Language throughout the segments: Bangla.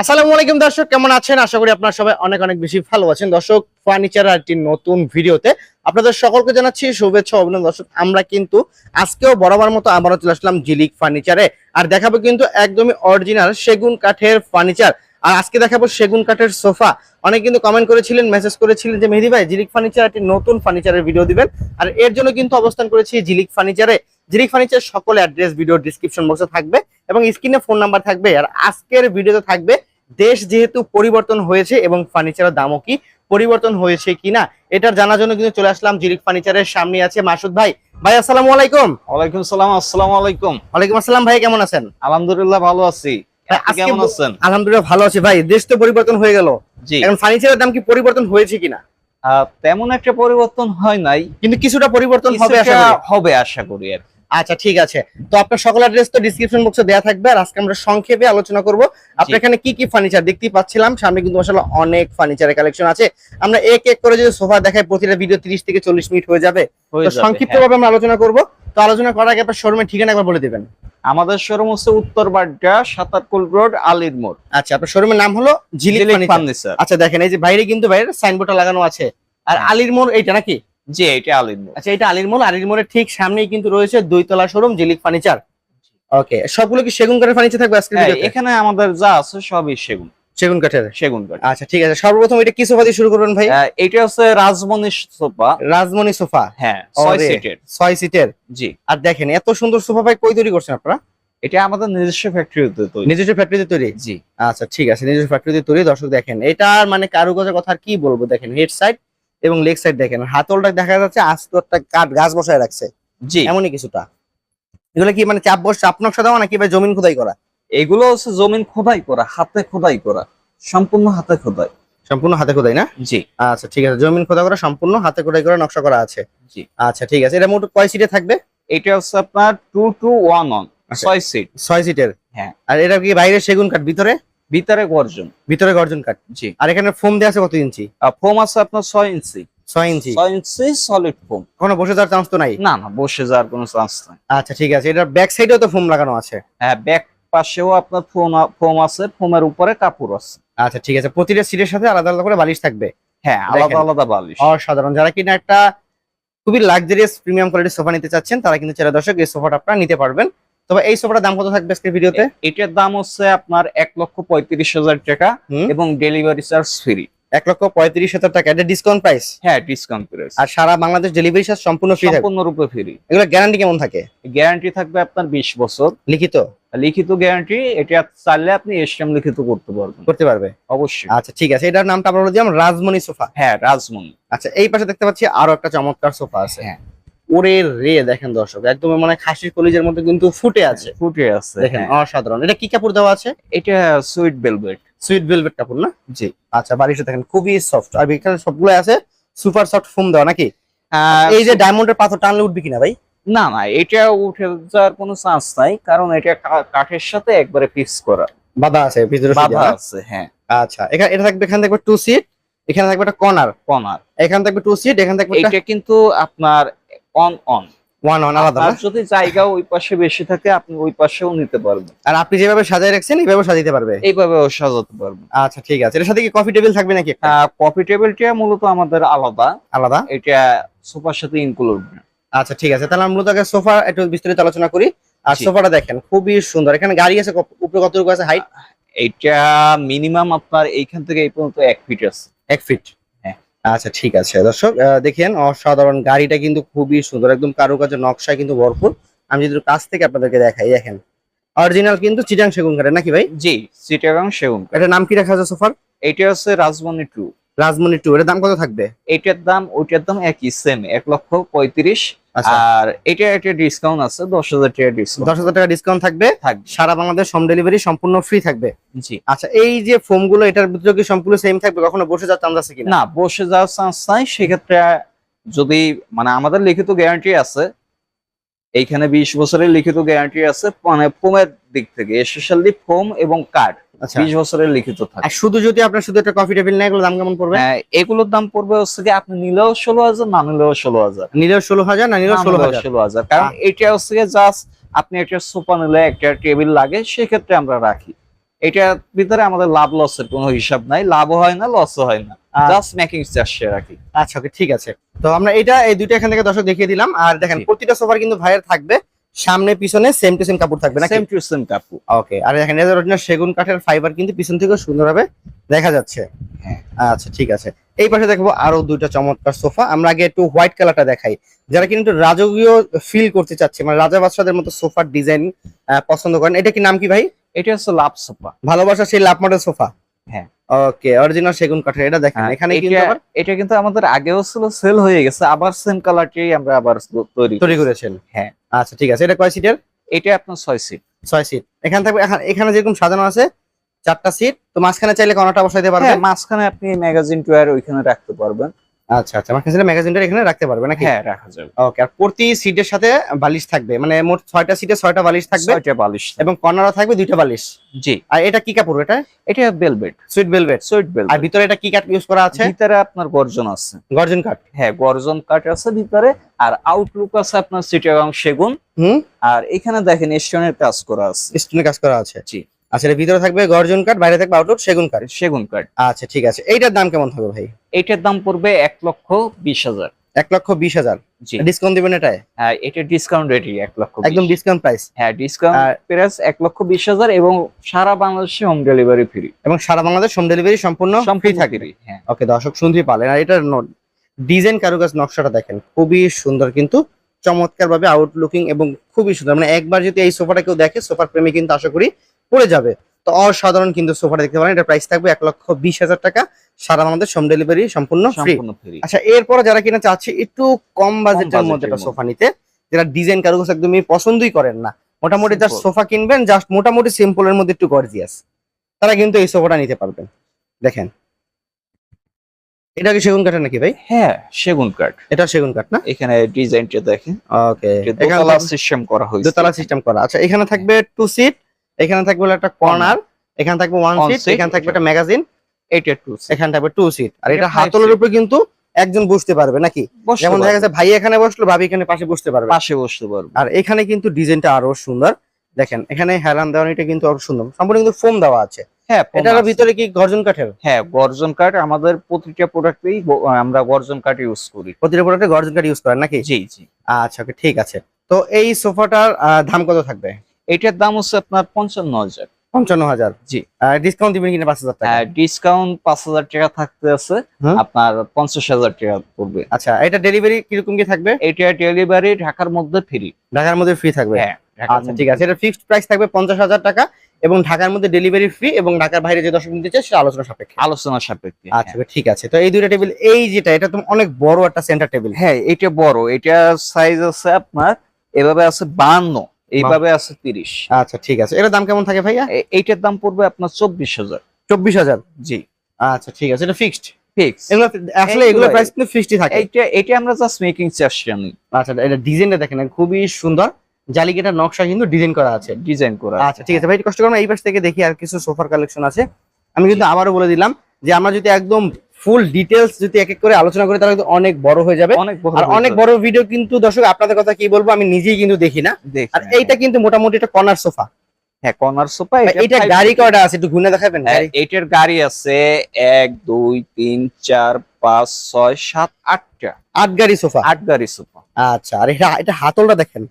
আসসালামু আলাইকুম দর্শক, কেমন আছেন? আশা করি আপনারা সবাই অনেক অনেক বেশি ভালো আছেন। দর্শক, ফার্নিচার একটি নতুন ভিডিওতে আপনাদের সকলকে জানাচ্ছি শুভেচ্ছা, অভিনন্দন। দর্শক, আমরা কিন্তু আজকেও বরাবর মতো আবারও চলে আসলাম জিলিক ফার্নিচারে। আর দেখাবো কিন্তু একদমই অরিজিনাল সেগুন কাঠের ফার্নিচার। আর আজকে দেখাবো সেগুন কাঠের সোফা। অনেক কিন্তু কমেন্ট করেছিলেন মেসেজ করেছিলেন যে, মেহেদি ভাই, জিলিক ফার্নিচার একটি নতুন ফার্নিচারের ভিডিও দিবেন। আর এর জন্য কিন্তু অবস্থান করেছি জিলিক ফার্নিচারে। জিলিক ফার্নিচার সকল অ্যাড্রেস ভিডিও ডিসক্রিপশন বক্সে থাকবে এবং স্ক্রিনে ফোন নাম্বার থাকবে। আর আজকের ভিডিওতে থাকবে দেশ যেহেতু পরিবর্তন হয়েছে এবং ফার্নিচারের দামও কি পরিবর্তন হয়েছে কিনা এটার জানার জন্য কিন্তু চলে আসলাম জিরিক ফার্নিচারের সামনে আছে মাসুদ ভাই। ভাই আসসালামু আলাইকুম। ওয়ালাইকুম সালাম আসসালামু আলাইকুম। ওয়ালাইকুম আসসালাম ভাই কেমন আছেন? আলহামদুলিল্লাহ ভালো আছি। কেমন আছেন? আলহামদুলিল্লাহ ভালো আছি ভাই দেশ তো পরিবর্তন হয়ে গেল। জি। এখন ফার্নিচারের দাম কি পরিবর্তন হয়েছে কিনা? আহ, তেমন একটা পরিবর্তন হয় নাই। কিন্তু কিছুটা পরিবর্তন হবে আশা করি। হবে আশা করি আর। আচ্ছা ঠিক আছে। তো আপনার সকল অ্যাড্রেস তো ডিসক্রিপশন বক্সে দেওয়া থাকবে। আর আজকে আমরা সংক্ষেপে আলোচনা করব। আপনার এখানে কি কি ফার্নিচার দেখতেই পাচ্ছিলাম। সামনে কিন্তু আসলে অনেক ফার্নিচারের কালেকশন আছে। আমরা এক এক করে যদি সোফা দেখাই প্রতিটা ভিডিও 30 থেকে 40 মিনিট হয়ে যাবে। তো হ্যাঁ। ভাবে আমরা আলোচনা করব। তো আলোচনা করার আগে আপনার শোরুমের ঠিকানা একবার বলে দিবেন। আমাদের শোরুম হচ্ছে উত্তর বাড্ডা সাতারকুল রোড আলির মোড়। আচ্ছা আপনার শোরুমের নাম হলো জিলিক ফার্নিচার। ফার্নিচার। আচ্ছা দেখেন এই যে বাইরে কিন্তু বাইরে সাইনবোর্ডটা লাগানো আছে। আর হ্যাঁ। আলির মোড় এইটা নাকি? জি এটা আলির মোড়। আচ্ছা এটা আলির মোড়। আলির মোড়ের ঠিক সামনেই কিন্তু রয়েছে দুইতলা শোরুম ঝিলিক ফার্নিচার। ওকে সবগুলো কি সেগুন কাঠের ফার্নিচার থাকবে আজকে হ্যাঁ, এখানে আমাদের যা আছে সবই সেগুন। সেগুন কাঠের। সেগুন কাঠ। আচ্ছা ঠিক আছে। সর্বপ্রথম এটা কি সোফা দিয়ে শুরু করবেন ভাই? এটা হচ্ছে রাজমণি সোফা। রাজমণি সোফা? হ্যাঁ ছয় সিটের ছয় সিটের জি। আর দেখেন এত সুন্দর সোফা ভাই কই তৈরি করছেন আপনারা? এটা আমাদের নিজস্ব ফ্যাক্টরিতে তৈরি। নিজস্ব ফ্যাক্টরিতে তৈরি? জি। আচ্ছা ঠিক আছে। নিজস্ব ফ্যাক্টরিতে তৈরি। দর্শক দেখেন এটার মানে কারুকাজের কথা আর কি বলব? দেখেন হেড সাইড এবং লেগ সাইড দেখেন হাতলটা দেখা যাচ্ছে আস্ত একটা কাঠ গাছ বসায় রাখছে। জি। এমনই কিছুটা। এগুলো কি মানে চাপ বস চাপ নকশা দেওয়া নাকি ভাই জমিন খোদাই করা? এগুলো হচ্ছে জমিন খোদাই করা হাতে খোদাই করা সম্পূর্ণ হাতে খোদাই। সম্পূর্ণ হাতে খোদাই না? জি। আচ্ছা ঠিক আছে জমিন খোদা করা সম্পূর্ণ হাতে খোদাই করা নকশা করা আছে। জি। আচ্ছা ঠিক আছে এটা মোট কয় সিটে থাকবে? এটা হচ্ছে আপনার টু টু ওয়ান অন। ছয় সিট ছয় সিটের হ্যাঁ। আর এটা কি বাইরে সেগুন কাঠ ভিতরে? ভিতরে গর্জন। ভিতরে গর্জন কাঠ জি। আর এখানে ফোম দেওয়া আছে কত ইঞ্চি? ফোম আছে আপনার ছয় ইঞ্চি। ছয় ইঞ্চি। ছয় ইঞ্চি সলিড ফোম কোনো বসে যাওয়ার চান্স তো নাই? না না বসে যাওয়ার কোনো চান্স নাই। আচ্ছা ঠিক আছে। এটার ব্যাক সাইডেও তো ফোম লাগানো আছে। হ্যাঁ ব্যাক পাশেও আপনার ফোম ফোম আছে ফোমের উপরে কাপড় আছে। আচ্ছা ঠিক আছে। প্রতিটা সিটের সাথে আলাদা আলাদা করে বালিশ থাকবে। হ্যাঁ আলাদা আলাদা বালিশ। অসাধারণ। যারা কিনা একটা খুবই লাক্সারিয়াস প্রিমিয়াম কোয়ালিটির সোফা নিতে চাচ্ছেন তারা কিন্তু ছেলে দর্শক এই সোফাটা আপনারা নিতে পারবেন। তবে এই সোফাটার দাম কত থাকবে আজকের ভিডিওতে? এটার দাম হচ্ছে আপনার এক লক্ষ পঁয়ত্রিশ হাজার টাকা এবং ডেলিভারি চার্জ ফ্রি। এক লক্ষ পঁয়ত্রিশ হাজার টাকা এটা ডিসকাউন্ট প্রাইস হ্যাঁ ডিসকাউন্ট প্রাইস আর সারা বাংলাদেশ ডেলিভারি চার্জ সম্পূর্ণ ফ্রি সম্পূর্ণরূপে ফ্রি এগুলো গ্যারান্টি কেমন থাকে? গ্যারান্টি থাকবে আপনার বিশ বছর। লিখিত? লিখিত গ্যারান্টি এটা চাইলে আপনি এসএম লিখিত করতে পারবেন। করতে পারবে? অবশ্যই। আচ্ছা ঠিক আছে। এটার নামটা আমরা বলে দিলাম রাজমণি সোফা। হ্যাঁ রাজমণি। আচ্ছা এই পাশে দেখতে পাচ্ছি আরও একটা চমৎকার সোফা আছে। হ্যাঁ। ওরে রে দেখেন দর্শক একদম মানে খাসির কলিজের মধ্যে কিন্তু ফুটে আছে। ফুটে আছে। দেখেন হ্যাঁ। অসাধারণ। এটা কি কাপড় দেওয়া আছে? এটা সুইট ভেলভেট সুইট ভেলভেট কাপড় না? জি। আচ্ছা বালিশটা দেখেন খুবই সফট আর এখানে সবগুলো আছে সুপার সফট ফোম দেওয়া নাকি? আহ, এই যে ডায়মন্ডের পাথর টানলে উঠবে কিনা ভাই? না না এটা উঠে যাওয়ার কোনো চান্স নাই কারণ এটা কাঠের সাথে একবারে ফিক্স করা। বাধা আছে ভিতরে বাধা আছে হ্যাঁ। আচ্ছা এখানে এটা থাকবে এখানে থাকবে টু সিট এখানে থাকবে একটা কর্নার কর্নার এখানে থাকবে টু সিট এখানে থাকবে এটা কিন্তু আপনার অন অন ওয়ান ওয়ান আলাদা যদি জায়গা ওই পাশে বেশি থাকে আপনি ওই পাশেও নিতে পারবেন। আর আপনি যেভাবে সাজায় রাখছেন এইভাবে সাজাতে পারবে? এইভাবেও সাজাতে আচ্ছা ঠিক আছে। এর সাথে কি কফি টেবিল থাকবে নাকি? কফি টেবিলটা মূলত আমাদের আলাদা। আলাদা? এটা সোফার সাথে ইনক্লুড আচ্ছা ঠিক আছে। তাহলে আমরা আগে সোফা একটু বিস্তারিত আলোচনা করি। আর। সোফাটা দেখেন খুবই সুন্দর। এখানে গাড়ি আছে উপরে কতটুকু আছে হাইট এটা মিনিমাম আপনার এইখান থেকে এই পর্যন্ত এক ফিট আছে। এক ফিট। আচ্ছা ঠিক আছে। দর্শক দেখেন অসাধারণ গাড়িটা কিন্তু খুবই সুন্দর একদম কারুকাজের নকশায় কিন্তু ভরপুর। আমি যদি কাছ থেকে আপনাদেরকে দেখাই দেখেন। অরিজিনাল কিন্তু চিটাং সেগুন কাঠের নাকি ভাই? জি চিটাং সেগুন এটা নাম কি রাখা আছে সোফার? এটা হচ্ছে রাজমণি টু। রাজমণি টু এর দাম কত থাকবে? এটার দাম ওইটার দাম একই সেম এক লক্ষ পঁয়ত্রিশ। আচ্ছা। আর এটা একটা ডিসকাউন্ট আছে দশ হাজার টাকা ডিসকাউন্ট দশ হাজার টাকা ডিসকাউন্ট থাকবে। থাকবে। সারা বাংলাদেশ হোম ডেলিভারি সম্পূর্ণ ফ্রি থাকবে। জি। আচ্ছা এই যে ফোমগুলো এটার ভিতরে কি সম্পূর্ণ সেম থাকবে? কখনো বসে যাওয়ার চান্স আছে কিনা? না বসে যাওয়ার চান্স নাই। সেক্ষেত্রে যদি মানে আমাদের লিখিত গ্যারান্টি আছে এইখানে বিশ বছরের লিখিত গ্যারান্টি আছে মানে ফোমের দিক থেকে স্পেশালি ফোম এবং আচ্ছা বিশ বছরের লিখিত থাকে। আর শুধু যদি আপনার শুধু একটা কফি টেবিল নেয় এগুলো দাম কেমন পড়বে? হ্যাঁ, এগুলোর দাম পড়বে হচ্ছে কি আপনি নিলেও ষোলো হাজার না নিলেও ষোলো হাজার। নিলেও ষোলো হাজার না নিলেও ষোলো হাজার? ষোলো হাজার। কারণ এটা হচ্ছে জাস্ট আপনি একটা সোফা নিলে একটা টেবিল লাগে সেক্ষেত্রে আমরা রাখি। এটার ভিতরে আমাদের লাভ লসের কোনো হিসাব নাই। লাভও হয় না লসও হয় না। আচ্ছা। জাস্ট মেকিং চার্জে রাখি আচ্ছা ওকে ঠিক আছে। তো আমরা এটা এই দুইটা এখান থেকে দর্শক দেখিয়ে দিলাম। আর দেখেন প্রতিটা সোফার কিন্তু ভাইয়ের থাকবে। সামনে পিছনে সেম টু সেম কাপড় থাকবে না সেম টু সেম কাপু ওকে আর এখানে অরিজিনাল সেগুন কাঠের ফাইবার কিন্তু পিছন থেকেও সুন্দরভাবে দেখা যাচ্ছে। হ্যাঁ। আচ্ছা ঠিক আছে। এই পাশে দেখব আরও দুইটা চমৎকার সোফা। আমরা আগে একটু হোয়াইট কালারটা দেখাই। যারা কিন্তু রাজকীয় ফিল করতে চাচ্ছে মানে রাজা বাদশাদের মতো সোফার ডিজাইন পছন্দ করেন। এটা কি নাম কি ভাই? এটা হচ্ছে লাভ সোফা। ভালোবাসা সেই লাভ মডেল সোফা? হ্যাঁ। ওকে অরিজিনাল সেগুন কাঠের। এটা দেখেন এখানে কিন্তু এটা আবার এটা কিন্তু আমাদের আগেও ছিল সেল হয়ে গেছে আবার সেম কালারটাই আমরা আবার তৈরি তৈরি করেছেন। হ্যাঁ। আচ্ছা ঠিক আছে। এটা কয় সিটের এটা আপনার ছয় সিট ছয় সিট এখানে থাকবে এখানে- যেরকম সাজানো আছে চারটা সিট তো মাঝখানে চাইলে কর্নারটা বসাইতে পারবেন। হ্যাঁ মাঝখানে আপনি ম্যাগাজিন টুয়ার ওইখানে রাখতে পারবেন। আচ্ছা আচ্ছা। মাঝখানে চাইলে ম্যাগাজিনটা এখানে রাখতে পারবে নাকি? হ্যাঁ রাখা যাবে। ওকে আর প্রতি সিটের সাথে বালিশ থাকবে। মানে মোট ছয়টা সিটে ছয়টা বালিশ থাকবে। ছয়টা বালিশ এবং কর্নারও থাকবে দুইটা বালিশ। জি। আর এটা কি কাপড় এটা? এটা বেলভেট সুইট ভেলভেট সুইট আর ভিতরে এটা কি কাঠ ইউজ করা আছে? ভিতরে আপনার গর্জন আছে। গর্জন কাঠ। হ্যাঁ গর্জন কাঠ আছে ভিতরে। আর আউটলুক আছে আপনার সিটাগাং সেগুন। হুম? আর এখানে দেখেন স্টোনের কাজ করা আছে। স্টোনে কাজ করা আছে। জি। আচ্ছা এর ভিতরে থাকবে গর্জন কাঠ বাইরে থাকবে আউটলুক সেগুন কাঠ সেগুন কাঠ আচ্ছা ঠিক আছে। এইটার দাম কেমন হবে ভাই? এইটার দাম পড়বে এক লক্ষ বিশ হাজার। এক লক্ষ বিশ হাজার। ডিসকাউন্ট দিবেন এটায়? হ্যাঁ এটা ডিসকাউন্ট রেটই এক লক্ষ একদম ডিসকাউন্ট প্রাইস হ্যাঁ ডিসকাউন্ট প্রাইস এক লক্ষ বিশ হাজার এবং সারা বাংলাদেশে হোম ডেলিভারি ফ্রি এবং সারা বাংলাদেশ হোম ডেলিভারি সম্পূর্ণ ফ্রি থাকবে। হ্যাঁ। ওকে দর্শক শুনতেই পারলেন। আর এটার ডিজাইন কারুকাজ নকশাটা দেখেন। খুবই সুন্দর কিন্তু চমৎকার ভাবে আউটলুকিং এবং খুবই সুন্দর। মানে একবার যদি এই সোফাটা কেউ দেখে সোফার প্রেমে কিন্তু আশা করি পড়ে যাবে। তো অসাধারণ কিন্তু সোফাটা দেখতে পারেন। এটা প্রাইস থাকবে এক লক্ষ বিশ হাজার টাকা। সারা আমাদের হোম ডেলিভারি সম্পূর্ণ ফ্রি আচ্ছা এরপরে যারা কিনা চাচ্ছে একটু কম বাজেটের মধ্যে একটা সোফা নিতে। যারা ডিজাইন কারুকাজ একদমই পছন্দই করেন না। মোটামুটি জাস্ট সোফা কিনবেন জাস্ট মোটামুটি সিম্পলের মধ্যে একটু গর্জিয়াস তারা কিন্তু এই সোফাটা নিতে পারবেন। দেখেন। এটা কি সেগুন কাঠ নাকি ভাই? হ্যাঁ সেগুন কাঠ। এটা সেগুন কাঠ না? এখানে ডিজাইনটা দেখেন। ওকে দোতলা সিস্টেম করা হয়েছে। দোতলা সিস্টেম করা। আচ্ছা এখানে থাকবে টু সিট এখানে থাকবে একটা কর্নার এখানে থাকবে ওয়ান সিট এখানে থাকবে একটা ম্যাগাজিন এটা টু এখানে থাকবে টু সিট আর এটা হাতলের উপরে কিন্তু একজন বসতে পারবে নাকি? যেমন দেখা গেছে ভাই এখানে বসল ভাবি এখানে পাশে বসতে পারবে। পাশে বসতে পারব। আর এখানে কিন্তু ডিজাইনটা আরও সুন্দর। দেখেন এখানে হেলান দেওয়ানিটা কিন্তু আরও সুন্দর। সম্পূর্ণ কিন্তু ফোম দেওয়া আছে। হ্যাঁ এটার ভিতরে কি গর্জন কাঠের? হ্যাঁ গর্জন কাঠ আমাদের প্রতিটা প্রোডাক্টেই আমরা গর্জন কাঠ ইউজ করি। প্রতিটা প্রোডাক্টে গর্জন কাঠ ইউজ করেন নাকি? জি জি। আচ্ছা ওকে ঠিক আছে। তো এই সোফাটার দাম কত থাকবে? এটার দাম হচ্ছে আপনার পঞ্চান্ন হাজার। পঞ্চান্ন হাজার? জি। ডিসকাউন্ট দিবেন কিনা পাঁচ হাজার টাকা? ডিসকাউন্ট পাঁচ হাজার টাকা থাকতে আছে। আপনার পঞ্চাশ হাজার টাকা পড়বে। আচ্ছা এটা ডেলিভারি কীরকম কি থাকবে? এটা ডেলিভারি ঢাকার মধ্যে ফ্রি ঢাকার মধ্যে ফ্রি থাকবে? হ্যাঁ আচ্ছা ঠিক আছে। এটা ফিক্সড প্রাইস থাকবে পঞ্চাশ হাজার টাকা এবং ঢাকার মধ্যে ডেলিভারি ফ্রি এবং ঢাকার বাইরে যে দর্শক নিতে চায় সেটা আলোচনা সাপেক্ষে। আলোচনা সাপেক্ষে আচ্ছা ঠিক আছে। তো এই দুইটা টেবিল এই যেটা এটা তো অনেক বড় একটা সেন্টার টেবিল হ্যাঁ এটা বড়। এটা সাইজ আছে আপনার এভাবে আছে বান্ন। এইভাবে আছে তিরিশ। আচ্ছা ঠিক আছে। এটার দাম কেমন থাকে ভাইয়া? এইটার দাম পড়বে আপনার চব্বিশ হাজার। চব্বিশ হাজার? জি। আচ্ছা ঠিক আছে। এটা ফিক্সড ফিক্স এগুলো আসলে এগুলো প্রাইস কিন্তু ফিক্সডই থাকে। এইটা এটা আমরা জাস্ট মেকিং চার্জ জানি আচ্ছা এটা ডিজাইনটা দেখেন খুবই সুন্দর। জালিকেটার নকশা কিন্তু ডিজাইন করা আছে। ডিজাইন করা আচ্ছা ঠিক আছে। ভাই কষ্ট করুন এই পাশ থেকে দেখি আর কিছু সোফার কালেকশন আছে। আমি কিন্তু আবারও বলে দিলাম যে আমরা যদি একদম ফুল ডিটেলস যদি এক এক করে আলোচনা করি তাহলে অনেক বড় হয়ে যাবে। অনেক বড় আর অনেক বড় ভিডিও কিন্তু দর্শক আপনাদের কথা কি বলব আমি নিজেই কিন্তু দেখি না। আর এইটা কিন্তু মোটামুটি একটা কর্নার সোফা হ্যাঁ কর্নার সোফা এইটা গাড়ি কয়টা আছে? একটু ঘুরে দেখাবেন এটার গাড়ি। আছে এক দুই তিন চার পাঁচ ছয় সাত আটটা। আট গাড়ি সোফা আট গাড়ি সোফা আচ্ছা আর এটা এটা হাতলটা দেখেন।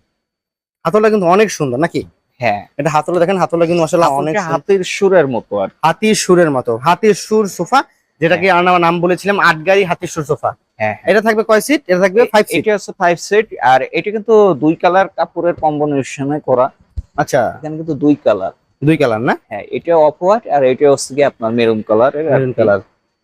হাতলটা কিন্তু অনেক সুন্দর নাকি? হ্যাঁ। এটা হাতলটা দেখেন হাতলটা কিন্তু আসলে অনেক। হাতের সুরের মতো আর হাতির সুরের মতো হাতির সুর সোফা যেটাকে আমরা নাম বলেছিলাম আট গাড়ি হাতির সোফা হ্যাঁ। এটা থাকবে কয় সিট এটা থাকবে ফাইভ সিট এটা হচ্ছে ফাইভ সেট আর এটা কিন্তু দুই কালার কাপড়ের কম্বিনেশনে করা। আচ্ছা। এখানে কিন্তু দুই কালার। দুই কালার না? হ্যাঁ এটা অফ হোয়াইট আর এটা হচ্ছে কি আপনার মেরুন কালার মেরুন কালার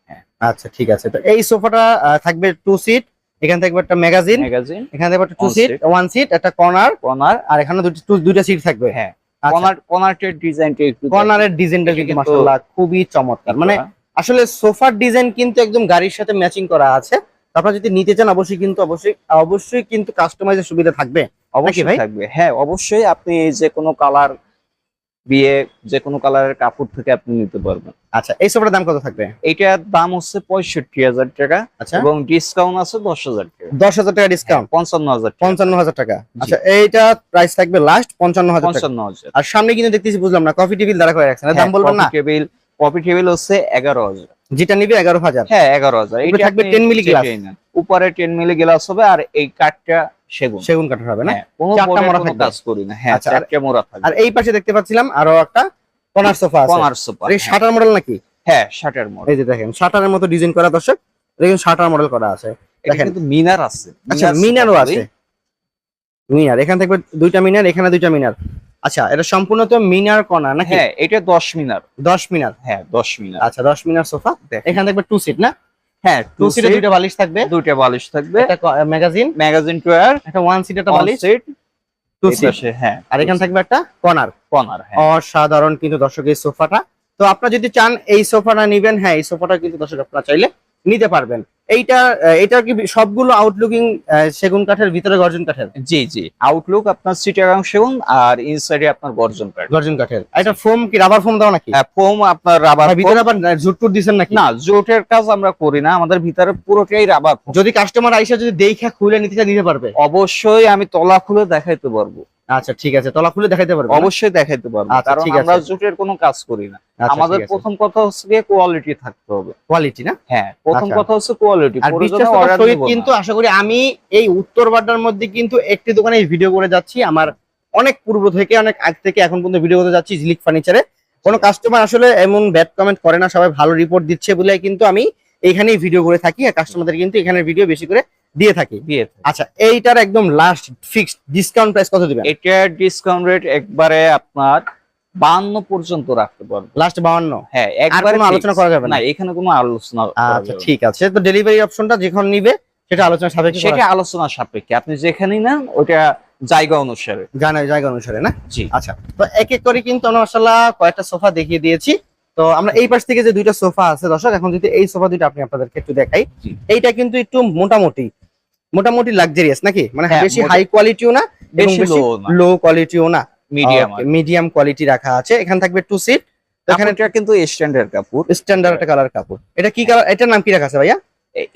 হ্যাঁ। আচ্ছা ঠিক আছে। তো এই সোফাটা থাকবে টু সিট এখানে থাকবে একটা ম্যাগাজিন ম্যাগাজিন এখানে থাকবে একটা টু সিট ওয়ান সিট একটা কর্নার কর্নার আর এখানে দুটি দুইটা সিট থাকবে। হ্যাঁ। কর্নার কর্নারটের ডিজাইনটা একটু কর্নারের ডিজাইনটা কিন্তু- মাশাআল্লাহ খুবই চমৎকার। মানে আসলে সোফার ডিজাইন কিন্তু একদম গাড়ির সাথে ম্যাচিং করা আছে। আপনারা যদি নিতে চান অবশ্যই কিন্তু অবশ্যই অবশ্যই কিন্তু কাস্টমাইজের সুবিধা থাকবে। অবশ্যই ভাই? থাকবে। হ্যাঁ অবশ্যই আপনি যে কোনো কালার বিয়ে যে কোনো কালারের কাপড় থেকে আপনি নিতে পারবেন। আচ্ছা এই সোফাটার দাম কত থাকবে? এইটার দাম হচ্ছে পঁয়ষট্টি হাজার টাকা আচ্ছা। এবং ডিসকাউন্ট আছে দশ হাজার টাকা। দশ হাজার টাকা ডিসকাউন্ট পঞ্চান্ন হাজার টাকা। পঞ্চান্ন হাজার টাকা। আচ্ছা এইটা প্রাইস থাকবে লাস্ট পঞ্চান্ন হাজার টাকা। পঞ্চান্ন হাজার। আর সামনে কিন্তু দেখতেছি বুঝলাম না কফি টেবিল দ্বারা করে রাখছেন দাম বলবেন না? টেবিল কপি টেবিল হচ্ছে এগারো হাজার। যেটা নিবে এগারো হাজার। হ্যাঁ এগারো হাজার। উপরে থাকবে 10 মিলি গ্লাস। উপরে টেন মিলি গ্লাস হবে আর এই কাঠটা সেগুন। সেগুন কাঠের হবে না? হ্যাঁ, চারটা মোড়া থাকবে। কাজ করি না। হ্যাঁ আচ্ছা, মোড়া থাকবে। আর এই পাশে দেখতে পাচ্ছিলাম আরও একটা কর্নার সোফা আছে। এই শাটার মডেল নাকি? হ্যাঁ শার্টের মোড় এই যে দেখেন শাটারের মতো ডিজাইন করা দর্শক। দেখুন শাটার মডেল করা আছে। দেখেন। কিন্তু মিনার আছে। আচ্ছা মিনারও আছে। মিনার এখান থেকে দুইটা মিনার এখানে দুইটা মিনার। আচ্ছা এটা সম্পূর্ণ তো মিনার কর্নার নাকি? হ্যাঁ এটা দশ মিনার। দশ মিনার? হ্যাঁ দশ মিনার। আচ্ছা দশ মিনার সোফা। এখানে থাকবে টু সিট না? হ্যাঁ টু সিটে দুইটা বালিশ থাকবে? দুইটা বালিশ থাকবে। একটা ম্যাগাজিন ম্যাগাজিন টুয়ার একটা ওয়ান সিট একটা বালিশ? সিট টু সিট হ্যাঁ আর এখানে থাকবে একটা কর্নার কর্নার হ্যাঁ। অসাধারণ কিন্তু দর্শক এই সোফাটা। তো আপনারা যদি চান এই সোফাটা নিবেন হ্যাঁ এই সোফাটা কিন্তু দর্শক আপনারা চাইলে নিতে পারবেন। এইটা এটা কি সবগুলো আউটলুকিং সেগুন কাঠের ভিতরে গর্জন কাঠের? জি জি। আউটলুক আপনার সিটাগাং সেগুন আর ইনসাইডে আপনার গর্জন প্যাড গর্জন কাঠের। এটা ফোম কি রাবার ফোম দাও নাকি? হ্যাঁ ফোম আপনার রাবার ভিতরে আবার টুট দিছেন নাকি? না জোটের কাজ আমরা করি না আমাদের ভিতরে পুরোটাই রাবার যদি কাস্টমার আইসা যদি দেখা খুলে নিতে নিতে পারবে। অবশ্যই আমি তলা খুলে দেখাইতে পারব। আচ্ছা ঠিক আছে। তলা খুলে দেখাইতে পারবে? অবশ্যই দেখাইতে পারব আচ্ছা, কারণ। আমরা জোটের কোনো কাজ করি না। আচ্ছা, আমাদের প্রথম কথা হচ্ছে কোয়ালিটি থাকতে হবে। কোয়ালিটি না? হ্যাঁ প্রথম আচ্ছা। কথা হচ্ছে কোয়ালিটি কিন্তু আশা করি আমি এই উত্তর বাড্ডার মধ্যে কিন্তু একটি দোকানে ভিডিও করে যাচ্ছি। আমার অনেক পূর্ব থেকে অনেক আগ থেকে এখন পর্যন্ত ভিডিও করতে যাচ্ছি ঝিলিক ফার্নিচারে কোনো কাস্টমার আসলে এমন ব্যাড কমেন্ট করে না সবাই ভালো রিপোর্ট দিচ্ছে বলে কিন্তু আমি এখানেই ভিডিও করে থাকি। আর কাস্টমারদের কিন্তু এখানে ভিডিও বেশি করে দিয়ে থাকি? দিয়ে আচ্ছা এইটার একদম লাস্ট ফিক্সড ডিসকাউন্ট প্রাইস কত দিবেন? এটার ডিসকাউন্ট রেট একবারে আপনার বান্ন পর্যন্ত রাখতে পারব। লাস্ট বাউন্ন? হ্যাঁ একবারে কোনো আলোচনা করা যাবে না? না এখানে কোনো আলোচনা আচ্ছা ঠিক আছে। তো ডেলিভারি অপশনটা যখন নিবে সেটা আলোচনা সাপেক্ষে সেটা আলোচনা সাপেক্ষে। আপনি যেখানেই নেন ওইটা জায়গা অনুসারে। জানা জায়গা অনুসারে না? জি। আচ্ছা তো এক এক করে কিন্তু আমরা মাসাল্লাহ কয়েকটা সোফা দেখিয়ে দিয়েছি। তো আমরা এই পাশ থেকে যে দুইটা সোফা আছে দর্শক এখন যদি এই সোফা দুইটা আপনি আপনাদেরকে একটু দেখাই। এইটা কিন্তু একটু মোটামুটি মোটামুটি লাক্সারিয়াস নাকি? মানে হ্যাঁ, বেশি হাই কোয়ালিটিও না বেশি। লো কোয়ালিটিও না। মিডিয়াম মিডিয়াম কোয়ালিটি রাখা আছে এখানে থাকবে টু সিট এখানে এখানে কিন্তু স্ট্যান্ডার্ড কাপড়। স্ট্যান্ডার্ড কালার কাপড়। এটা কি কালার এটার নাম কি রাখা আছে ভাইয়া?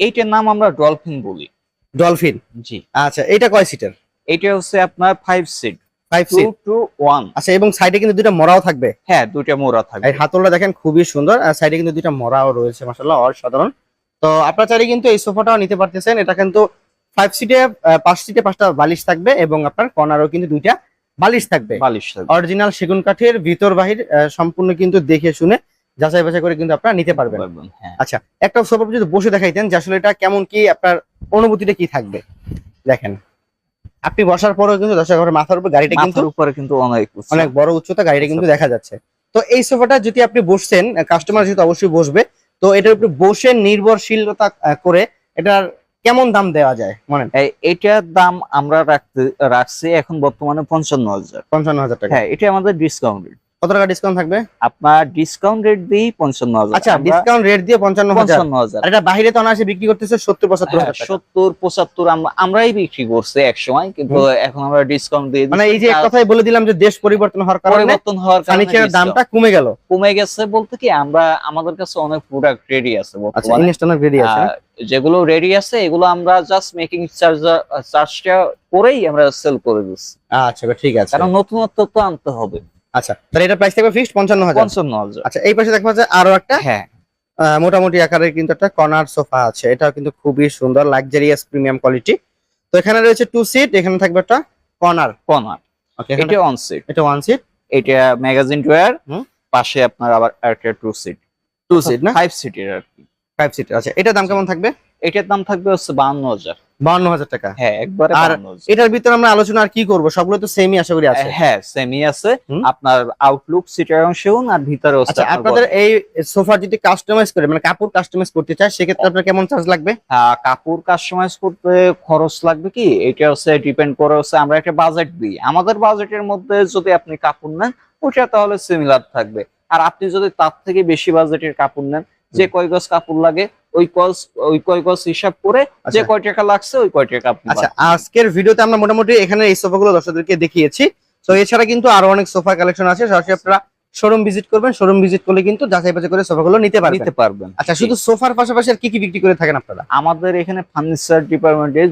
এইটার নাম আমরা ডলফিন বলি। ডলফিন জি। আচ্ছা এটা কয় সিটের এটা হচ্ছে আপনার ফাইভ সিট আচ্ছা এবং সাইডে কিন্তু দুইটা থাকবে? হ্যাঁ দুইটা মোড়া থাকবে। এই হাতলটা দেখেন খুবই সুন্দর আর সাইডে কিন্তু দুইটা রয়েছে মাসাল্লাহ অসাধারণ। তো আপনারা চাইলে কিন্তু এই সোফাটাও নিতে পারতেছেন। এটা কিন্তু ফাইভ সিটে পাঁচ সিটে পাঁচটা বালিশ থাকবে এবং আপনার কর্নারও কিন্তু দুইটা বালিশ থাকবে। বালিশ অরিজিনাল সেগুন কাঠের ভিতর বাহির সম্পূর্ণ কিন্তু দেখে শুনে যাচাই বাছাই করে কিন্তু আপনারা নিতে পারবেন। পারবেন, হ্যাঁ। আচ্ছা একটা সোফা যদি বসে দেখাইতেন যে আসলে এটা কেমন কি আপনার অনুভূতিটা কি থাকবে? দেখেন। আপনি বসার পরেও কিন্তু দর্শক এগারো মাথার উপর গাড়িটা কিন্তু উপরে কিন্তু অনেক অনেক বড় উচ্চতা গাড়িটা কিন্তু দেখা যাচ্ছে। তো এই সোফাটা যদি আপনি বসছেন কাস্টমার যেহেতু অবশ্যই বসবে তো এটার উপরে বসে নির্ভরশীলতা করে এটার কেমন দাম দেওয়া যায় মানে এটার দাম আমরা রাখতে রাখছি এখন বর্তমানে পঞ্চান্ন হাজার। পঞ্চান্ন হাজার টাকা। হ্যাঁ এটা আমাদের ডিসকাউন্ট রেট কত টাকা ডিসকাউন্ট থাকবে? আপনার ডিসকাউন্ট রেট পঞ্চান্ন হাজার। আচ্ছা ডিসকাউন্ট রেট দিয়ে পঞ্চান্ন হাজার। পঞ্চান্ন হাজার। এটা বাইরে তো অনায়াসে বিক্রি করতেছে সত্তর পঁচাত্তর হ্যাঁ। সত্তর পঁচাত্তর আমরাই বিক্রি করছি এক সময় কিন্তু এখন আমরা ডিসকাউন্ট দিয়ে মানে এই যে এক কথাই বলে দিলাম যে দেশ পরিবর্তন হওয়ার কারণে পরিবর্তন হওয়ার কারণে দামটা কমে গেল। কমে গেছে বলতে কি আমরা আমাদের কাছে অনেক প্রোডাক্ট রেডি আছে আচ্ছা বর্তমানে রেডি আছে। যেগুলো রেডি আছে এগুলো আমরা জাস্ট মেকিং চার্জ চার্জটা করেই আমরা সেল করে দিচ্ছি। আচ্ছা ঠিক আছে। কারণ নতুনত্ব তো আনতে হবে। আচ্ছা তাহলে এটা প্রাইস থাকবে ফিক্সড পঞ্চান্ন হাজার পঞ্চান্ন হাজার আচ্ছা এই পাশে দেখা যাচ্ছে আরও একটা। হ্যাঁ। মোটামুটি আকারের কিন্তু একটা কর্নার সোফা আছে। এটাও কিন্তু খুবই সুন্দর লাক্সারিয়াস প্রিমিয়াম কোয়ালিটি তো এখানে রয়েছে টু সিট এখানে থাকবে একটা কর্নার কর্নার ওকে এটা অন সিট এটা ওয়ান সিট এটা ম্যাগাজিন হুম। পাশে আপনার আবার একটা টু সিট টু সিট না? ফাইভ সিটের আর কি। ফাইভ সিট আচ্ছা এটার দাম কেমন থাকবে? এটার দাম থাকবে হচ্ছে বাহান্ন হাজার বাউন্ন হাজার টাকা। হ্যাঁ একবারে আর এটার ভিতরে আমরা আলোচনা আর কি করব? সবগুলো তো সেমই আশা করি আছে। হ্যাঁ সেমি আছে। আপনার আউটলুক সিটের অংশেও আর ভিতরে আচ্ছা আপনাদের এই সোফা যদি কাস্টমাইজ করে মানে কাপড় কাস্টমাইজ করতে চায় সেক্ষেত্রে আপনার কেমন চার্জ লাগবে? আহ, কাপড় কাস্টমাইজ করতে খরচ লাগবে কি? এটা হচ্ছে ডিপেন্ড করে হচ্ছে আমরা একটা বাজেট দিই। আমাদের বাজেটের মধ্যে যদি আপনি কাপড় নেন ওটা তাহলে সিমিলার থাকবে। আর আপনি যদি তার থেকে বেশি বাজেটের কাপড় নেন যে কয় গজ কাপড় লাগে ওই কলস ওই কয় কলস হিসাব করে যে আচ্ছা। কয় টাকা লাগছে ওই কয় টাকা আচ্ছা আজকের ভিডিওতে আমরা মোটামুটি এখানে এই সোফাগুলো দর্শকদেরকে দেখিয়েছি। তো এছাড়া কিন্তু আরও অনেক সোফা কালেকশন আছে সরাসরি আপনারা শোরুম ভিজিট করবেন শোরুম ভিজিট করলে কিন্তু যাচাই বাছাই করে সোফাগুলো নিতে পারবেন। নিতে পারবেন। আচ্ছা শুধু সোফার পাশাপাশি আর কি কি বিক্রি করে থাকেন আপনারা? আমাদের এখানে ফার্নিচার ডিপার্টমেন্টে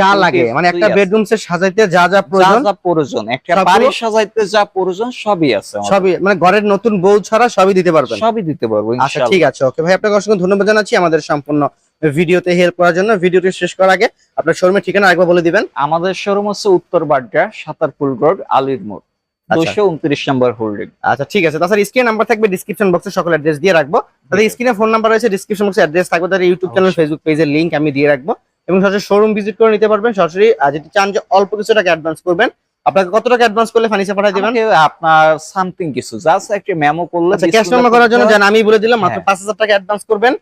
যা লাগে মানে একটা বেডরুম সেট সাজাইতে যা যা প্রয়োজন যা প্রয়োজন একটা বাড়ি সাজাইতে যা প্রয়োজন সবই আছে সবই মানে ঘরের নতুন বউ ছাড়া সবই দিতে পারবেন। সবই দিতে পারব আচ্ছা ঠিক আছে ওকে। ভাই আপনাকে অসংখ্য ধন্যবাদ জানাচ্ছি আমাদের সম্পূর্ণ ভিডিওতে হেল্প করার জন্য। ভিডিওটি শেষ করার আগে আপনার শোরুমের ঠিকানা আরেকবার বলে দিবেন। আমাদের শোরুম হচ্ছে উত্তর বাড্ডা সাতারপুল রোড আলির মোড়। দুশো উনত্রিশ নম্বর হোল্ডিং আচ্ছা ঠিক আছে। তাছাড়া স্ক্রিন নাম্বার থাকবে ডিসক্রিপশন বক্সে সকল অ্যাড্রেস দিয়ে রাখব। তাদের স্ক্রিনে ফোন নাম্বার রয়েছে ডিসক্রিপশন বক্সে অ্যাড্রেস থাকবে। তাদের ইউটিউব চ্যানেল ফেসবুক পেজের লিংক আমি দিয়ে রাখব। এবং সরাসরি শোরুম ভিজিট করে নিতে পারবেন। সরাসরি আর যদি চান যে অল্প কিছু টাকা অ্যাডভান্স করবেন আপনাকে কত টাকা অ্যাডভান্স করলে ফার্নিচার পাঠিয়ে দিবেন? আপনার সামথিং কিছু জাস্ট একটা মেমো করলে আচ্ছা ক্যাশ মেমো করার জন্য জান আমি বলে দিলাম মাত্র হ্যাঁ। পাঁচ হাজার টাকা অ্যাডভান্স করবেন।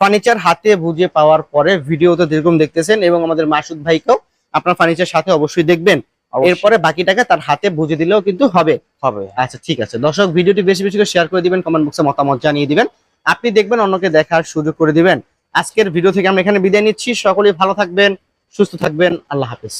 ফার্নিচার হাতে বুঝে পাওয়ার পরে ভিডিওতে যেরকম দেখতেছেন এবং আমাদের মাসুদ ভাইকেও আপনার ফার্নিচার সাথে অবশ্যই দেখবেন। এরপরে এরপরে বাকি টাকা তার হাতে বুঝে দিলেও কিন্তু হবে। হবে। আচ্ছা ঠিক আছে। দর্শক ভিডিওটি বেশি বেশি করে শেয়ার করে দিবেন কমেন্ট বক্সে মতামত জানিয়ে দিবেন। আপনি দেখবেন অন্যকে দেখার সুযোগ করে দিবেন। আজকের ভিডিও থেকে আমরা এখানে বিদায় নিচ্ছি। সকলেই ভালো থাকবেন সুস্থ থাকবেন। আল্লাহ হাফিজ।